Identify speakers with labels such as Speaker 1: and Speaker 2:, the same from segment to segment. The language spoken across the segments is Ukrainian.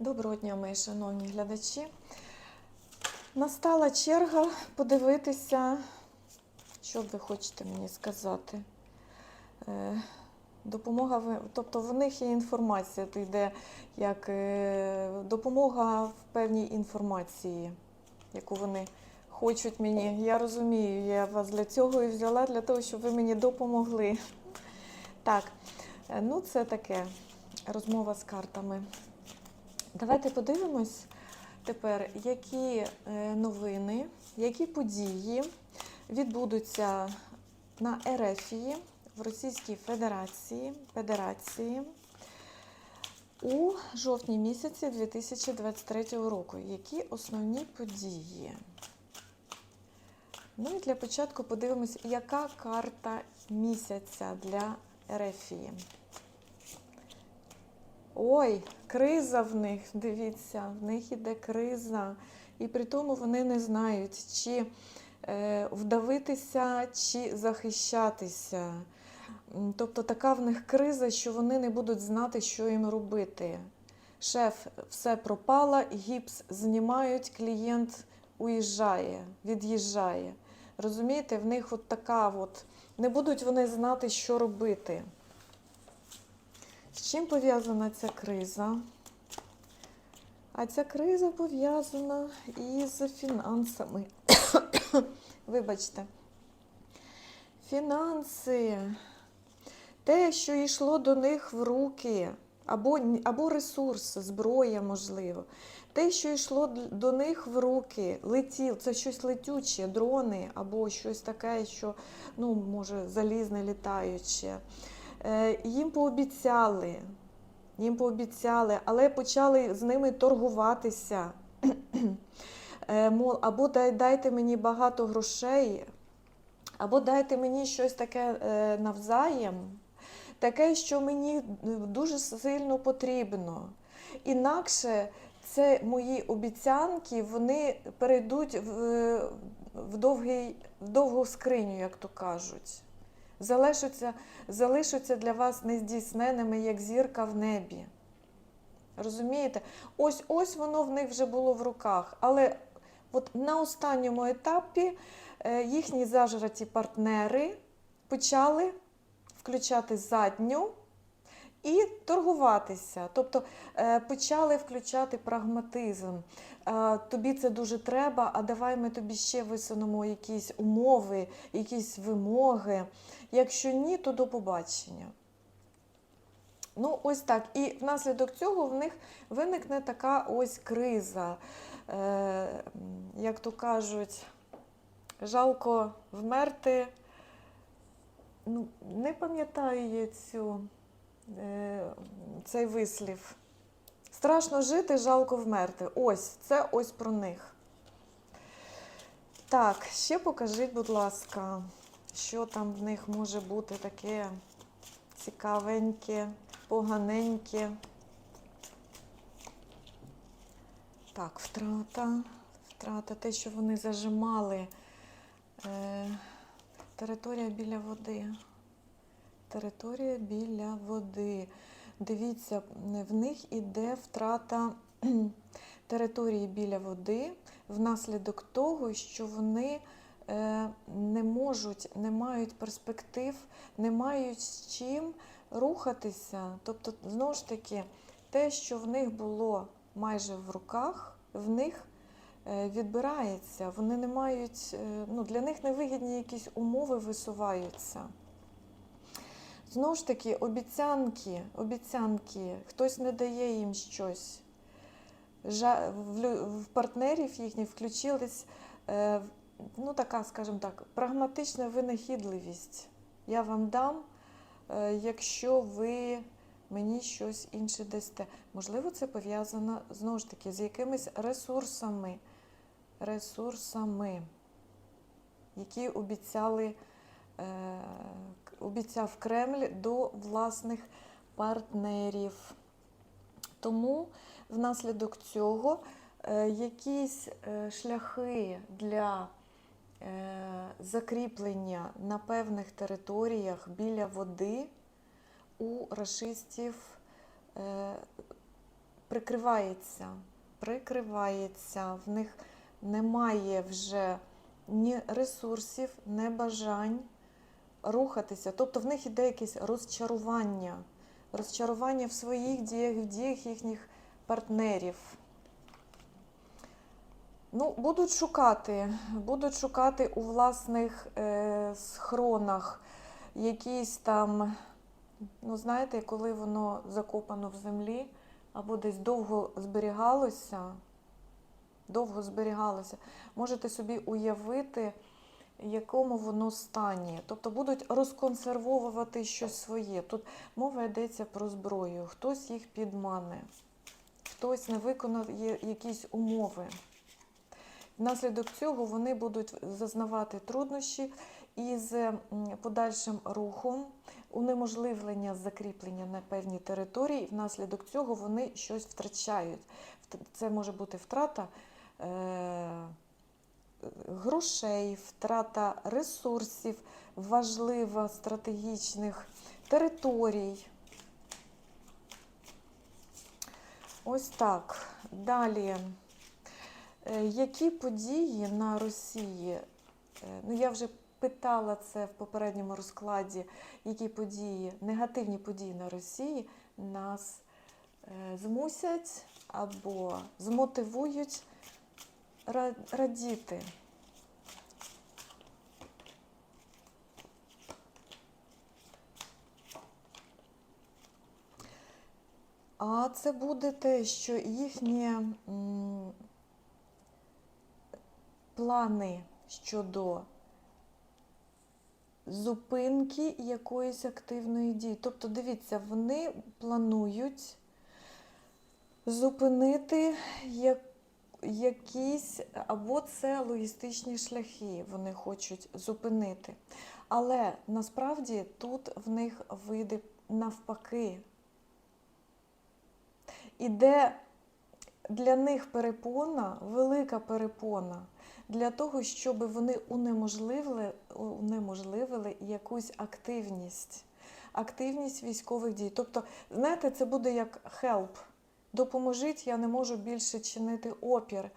Speaker 1: Доброго дня, мої шановні глядачі. Настала черга подивитися, що ви хочете мені сказати. Е, Допомога, тобто в них є інформація, то йде як е, допомога в певній інформації, яку вони хочуть мені. Я розумію, я вас для цього і взяла, для того, щоб ви мені допомогли. Так, е, ну це таке розмова з картами. Давайте подивимось тепер, які е, новини, які події відбудуться на Ерефії в Російській Федерації, Федерації у жовтні місяці 2023 року. Які основні події? Ну і для початку подивимось, яка карта місяця для Ерефії. Ой, криза в них, дивіться, в них іде криза. І при тому вони не знають, чи е, вдавитися, чи захищатися. Тобто така в них криза, що вони не будуть знати, що їм робити. Шеф, все пропало, гіпс знімають, клієнт уїжджає, від'їжджає. Розумієте, в них от така от, не будуть вони знати, що робити. З чим пов'язана ця криза? А ця криза пов'язана із фінансами. Вибачте. Фінанси. Те, що йшло до них в руки, або, або ресурс, зброя, можливо. Те, що йшло до них в руки, летів, це щось летюче, дрони, або щось таке, що, ну, може, залізне літаюче. Е, їм пообіцяли, їм пообіцяли, але почали з ними торгуватися. Е, мол, або дайте мені багато грошей, або дайте мені щось таке е, навзаєм, таке, що мені дуже сильно потрібно. Інакше це мої обіцянки, вони перейдуть в, в, довгий, в довгу скриню, як то кажуть. Залишаться, залишаться для вас нездійсненими, як зірка в небі. Розумієте? Ось ось воно в них вже було в руках. Але от на останньому етапі е, їхні зажраті партнери почали включати задню і торгуватися. Тобто е, почали включати прагматизм. Е, Тобі це дуже треба, а давай ми тобі ще висунемо якісь умови, якісь вимоги. Якщо ні, то до побачення. Ну, ось так. І внаслідок цього в них виникне така ось криза. Е, як то кажуть, жалко вмерти. Ну, не пам'ятаю я цю, цей вислів. Страшно жити, жалко вмерти. Ось, це ось про них. Так, ще покажіть, будь ласка, що там в них може бути таке цікавеньке, поганеньке. Так, втрата. Втрата, те, що вони зажимали. Е, територія біля води. Територія біля води. Дивіться, в них іде втрата території біля води внаслідок того, що вони е, не можуть, не мають перспектив, не мають з чим рухатися. Тобто, знову ж таки, те, що в них було майже в руках, в них е, відбирається. Вони не мають, е, ну, для них невигідні якісь умови висуваються. Знову ж таки, обіцянки, обіцянки, хтось не дає їм щось. В партнерів їхніх включилась е, ну, така, скажімо так, прагматична винахідливість. Я вам дам, е, якщо ви мені щось інше дасте. Можливо, це пов'язано знову ж таки з якимись ресурсами, ресурсами, які обіцяли, обіцяв Кремль до власних партнерів. Тому внаслідок цього е, якісь е, шляхи для е, закріплення на певних територіях біля води у рашистів е, прикривається, прикривається, в них немає вже ні ресурсів, ні бажань рухатися. Тобто в них іде якесь розчарування, розчарування в своїх діях, в діях їхніх партнерів. Ну, будуть шукати, будуть шукати у власних е, схронах якісь там, ну знаєте, коли воно закопано в землі або десь довго зберігалося, довго зберігалося, можете собі уявити, якому воно стані. Тобто будуть розконсервовувати щось своє. Тут мова йдеться про зброю, хтось їх підмане, хтось не виконує якісь умови. Внаслідок цього вони будуть зазнавати труднощі із подальшим рухом, унеможливлення закріплення на певній території. і Внаслідок цього вони щось втрачають. Це може бути втрата е, грошей, втрата ресурсів, важливо стратегічних територій. Ось так. Далі. Е, Які події на Росії? е, Ну, я вже питала це в попередньому розкладі, які події, негативні події на Росії нас е, змусять або змотивують радіти. А це буде те, що їхні плани щодо зупинки якоїсь активної дії. Тобто, дивіться, вони планують зупинити як, якісь, або це логістичні шляхи, вони хочуть зупинити. Але насправді тут в них вийде навпаки. Іде для них перепона, велика перепона для того, щоб вони унеможливили, унеможливили якусь активність, активність військових дій. Тобто, знаєте, це буде як help. Допоможіть, я не можу більше чинити опір.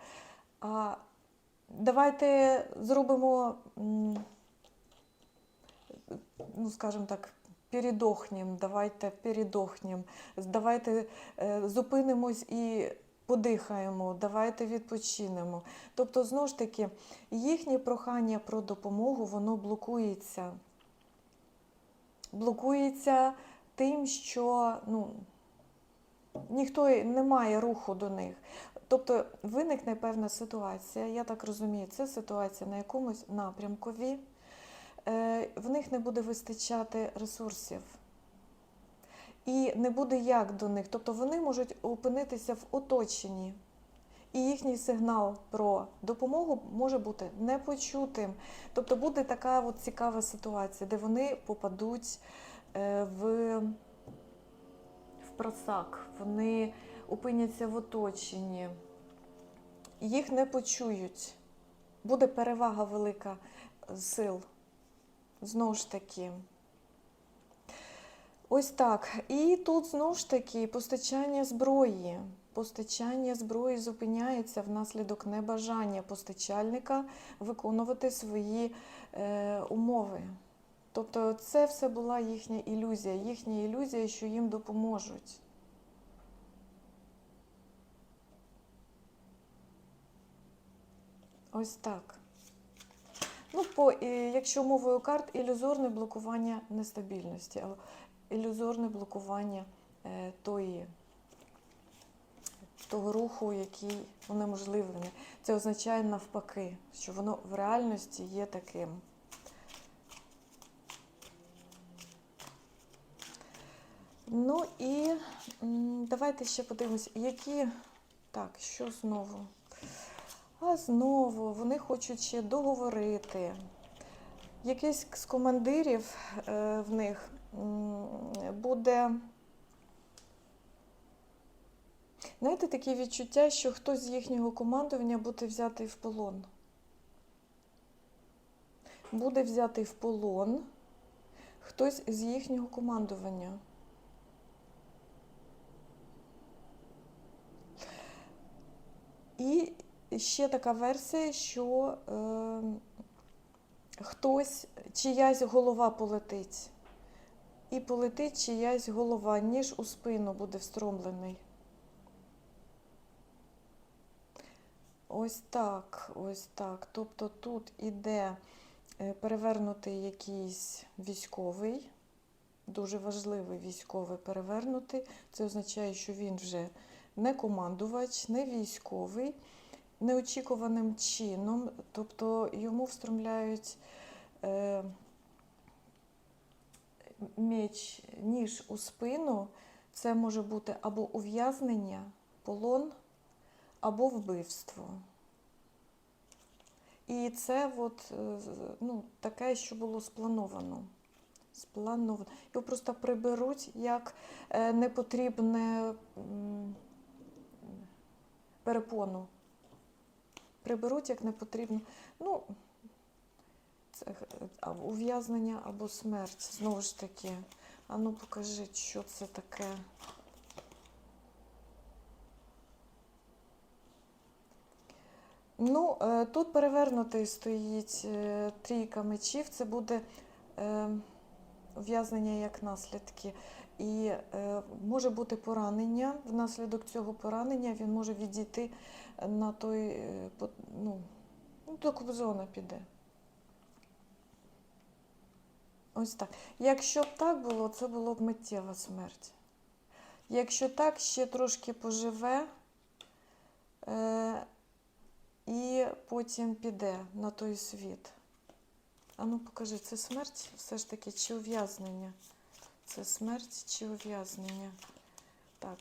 Speaker 1: А давайте зробимо, ну, скажімо так, передохнем, давайте передохнем, давайте е, зупинимось і подихаємо, давайте відпочинемо. Тобто, знову ж таки, їхнє прохання про допомогу, воно блокується. Блокується тим, що ну, ніхто не має руху до них. Тобто виникне певна ситуація, я так розумію, це ситуація на якомусь напрямкові, е, в них не буде вистачати ресурсів. І не буде як до них. Тобто вони можуть опинитися в оточенні. І їхній сигнал про допомогу може бути непочутим. Тобто буде така от цікава ситуація, де вони попадуть е, в, в просак, вони опиняться в оточенні, їх не почують. Буде перевага велика сил. Знову ж таки. Ось так. І тут знову ж таки постачання зброї. Постачання зброї зупиняється внаслідок небажання постачальника виконувати свої е, умови. Тобто це все була їхня ілюзія, їхня ілюзія, що їм допоможуть. Ось так. Ну, по, якщо мовою карт, ілюзорне блокування нестабільності, або ілюзорне блокування е, тої, того руху, який унеможливлений. Це означає навпаки, що воно в реальності є таким. Ну і давайте ще подивимось, які. Так, що знову? А знову вони хочуть ще договорити. Якийсь з командирів е, в них буде. Знаєте, таке відчуття, що хтось з їхнього командування буде взятий в полон. Буде взятий в полон хтось з їхнього командування. Ще така версія, що е, хтось, чиясь голова полетить. І полетить чиясь голова, ніж у спину буде встромлений. Ось так, ось так. Тобто тут іде е, перевернутий якийсь військовий, дуже важливий військовий перевернутий. Це означає, що він вже не командувач, не військовий, неочікуваним чином, тобто йому встромляють е, меч, ніж у спину. Це може бути або ув'язнення, полон, або вбивство. І це от, е, ну, таке, що було сплановано. Сплановано. Його просто приберуть як е, непотрібне перепону. Приберуть як непотрібно. Ну, це е, ув'язнення або смерть. Знову ж таки. А ну покажіть, що це таке. Ну, е, тут перевернутий стоїть е, трійка мечів. Це буде ув'язнення як наслідки. І е, може бути поранення. Внаслідок цього поранення він може відійти на той, е, ну, ну, до Кобзона піде. Ось так. Якщо б так було, це було б миттєва смерть. Якщо так, ще трошки поживе е, і потім піде на той світ. А ну покажи, це смерть все ж таки чи ув'язнення? Це смерть чи ув'язнення? Так.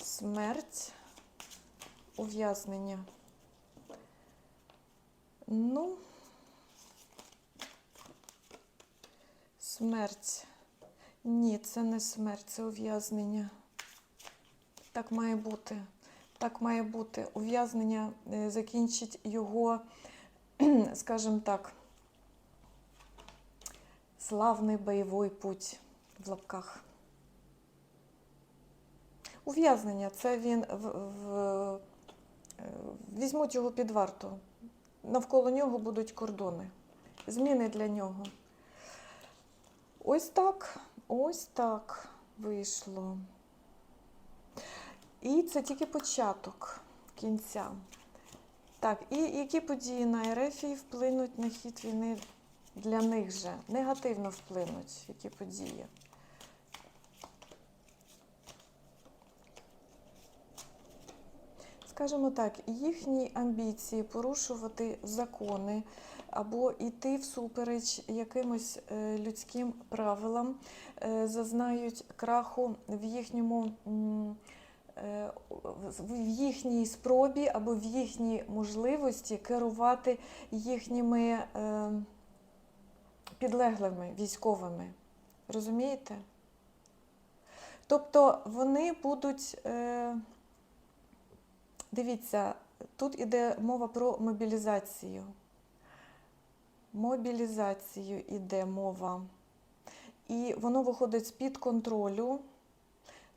Speaker 1: Смерть, ув'язнення. Ну, смерть. Ні, це не смерть, це ув'язнення. Так має бути. Так має бути. Ув'язнення е, закінчить його, скажімо так, славний бойовий путь в лапках. Ув'язнення це він в, в, е, візьмуть його під варту. Навколо нього будуть кордони. Зміни для нього. Ось так, ось так вийшло. І це тільки початок кінця. Так, і які події на Ерефії вплинуть на хід війни для них же? Негативно вплинуть, які події? Скажімо так, їхні амбіції порушувати закони або йти всупереч якимось е, людським правилам е, зазнають краху в їхньому. е, в їхній спробі або в їхній можливості керувати їхніми підлеглими військовими. Розумієте? Тобто вони будуть. Е, Дивіться, тут іде мова про мобілізацію. Мобілізацію іде мова. І воно виходить з-під контролю.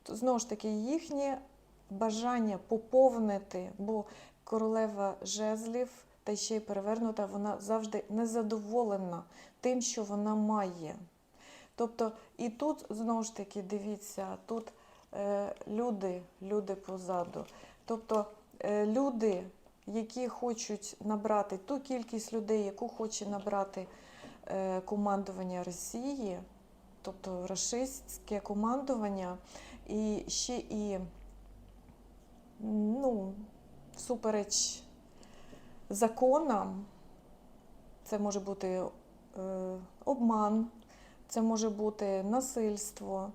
Speaker 1: Знову ж таки, їхнє бажання поповнити, бо королева жезлів та ще й перевернута, вона завжди незадоволена тим, що вона має. Тобто, і тут, знову ж таки, дивіться, тут е, люди, люди позаду. Тобто е, люди, які хочуть набрати ту кількість людей, яку хоче набрати е, командування Росії, тобто рашистське командування, і ще і ну, всупереч законам, це може бути обман, це може бути насильство,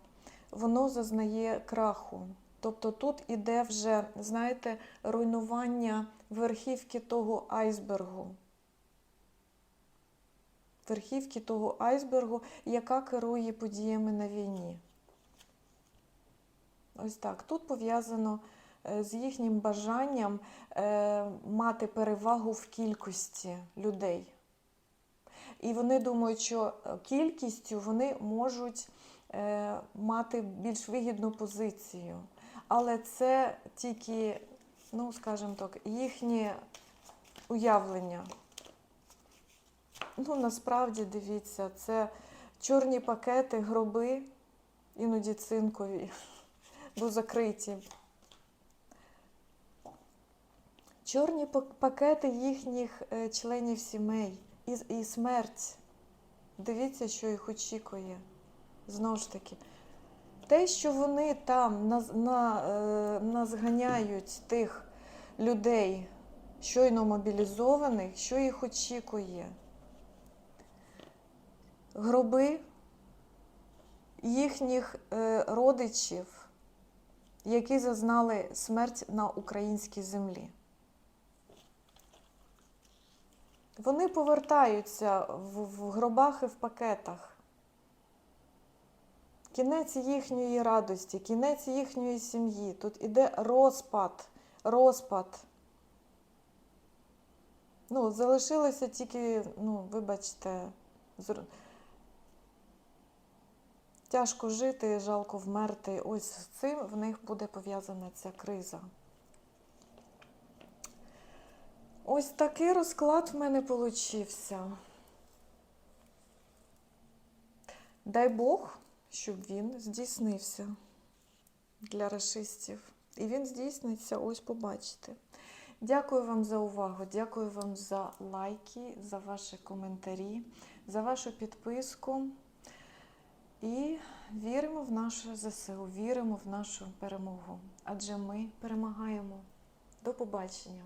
Speaker 1: воно зазнає краху. Тобто тут іде вже, знаєте, руйнування верхівки того айсбергу. Верхівки того айсбергу, яка керує подіями на війні. Ось так. Тут пов'язано е, з їхнім бажанням е, мати перевагу в кількості людей. І вони думають, що е, кількістю вони можуть е, мати більш вигідну позицію. Але це тільки ну, скажімо так, їхні уявлення. Ну, насправді, дивіться, це чорні пакети, гроби, іноді цинкові, бо закриті. Чорні пакети їхніх е, членів сімей і, і смерть. Дивіться, що їх очікує. Знову ж таки, те, що вони там наз, на, е, назганяють тих людей, щойно мобілізованих, що їх очікує. Гроби їхніх е, родичів, які зазнали смерть на українській землі. Вони повертаються в, в гробах і в пакетах. Кінець їхньої радості, кінець їхньої сім'ї. Тут іде розпад, розпад. Ну, залишилося тільки, ну, вибачте, зр- тяжко жити, жалко вмерти. Ось з цим в них буде пов'язана ця криза. Ось такий розклад в мене получився. Дай Бог, щоб він здійснився для расистів. І він здійсниться, ось побачите. Дякую вам за увагу, дякую вам за лайки, за ваші коментарі, за вашу підписку. І віримо в наше ЗСУ, віримо в нашу перемогу. Адже ми перемагаємо. До побачення!